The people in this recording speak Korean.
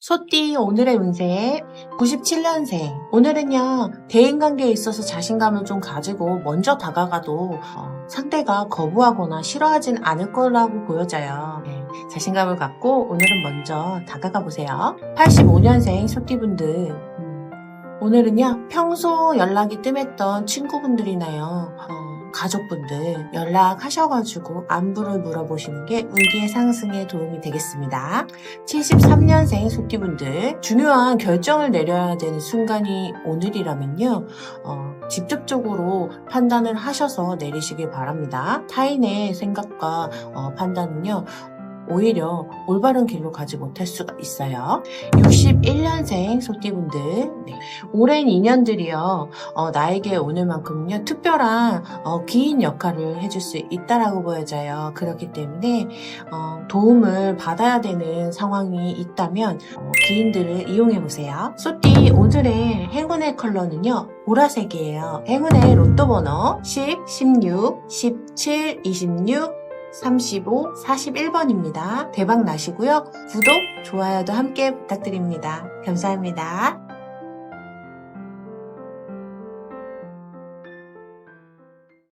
소띠 오늘의 운세 97년생. 오늘은요 대인관계에 있어서 자신감을 좀 가지고 먼저 다가가도 어, 상대가 거부하거나 싫어하진 않을 거라고 보여져요. 네, 자신감을 갖고 오늘은 먼저 다가가 보세요. 85년생 소띠분들. 음, 오늘은요 평소 연락이 뜸했던 친구분들이나요. 어, 가족분들 연락하셔가지고 안부를 물어보시는 게 운기의 상승에 도움이 되겠습니다. 73년생 속기분들 중요한 결정을 내려야 되는 순간이 오늘이라면요 어, 직접적으로 판단을 하셔서 내리시길 바랍니다. 타인의 생각과 어, 판단은요 오히려 올바른 길로 가지 못할 수가 있어요. 61년생 소띠분들 네. 오랜 인연들이요 어, 나에게 오늘만큼은요 특별한 어, 긴 역할을 해줄 수 있다라고 보여져요. 그렇기 때문에 어, 도움을 받아야 되는 상황이 있다면 어, 기인들을 이용해 보세요. 소띠 오늘의 행운의 컬러는요 보라색이에요. 행운의 로또 번호 10, 16, 17, 26 35, 41번입니다. 대박 나시고요. 구독, 좋아요도 함께 부탁드립니다. 감사합니다.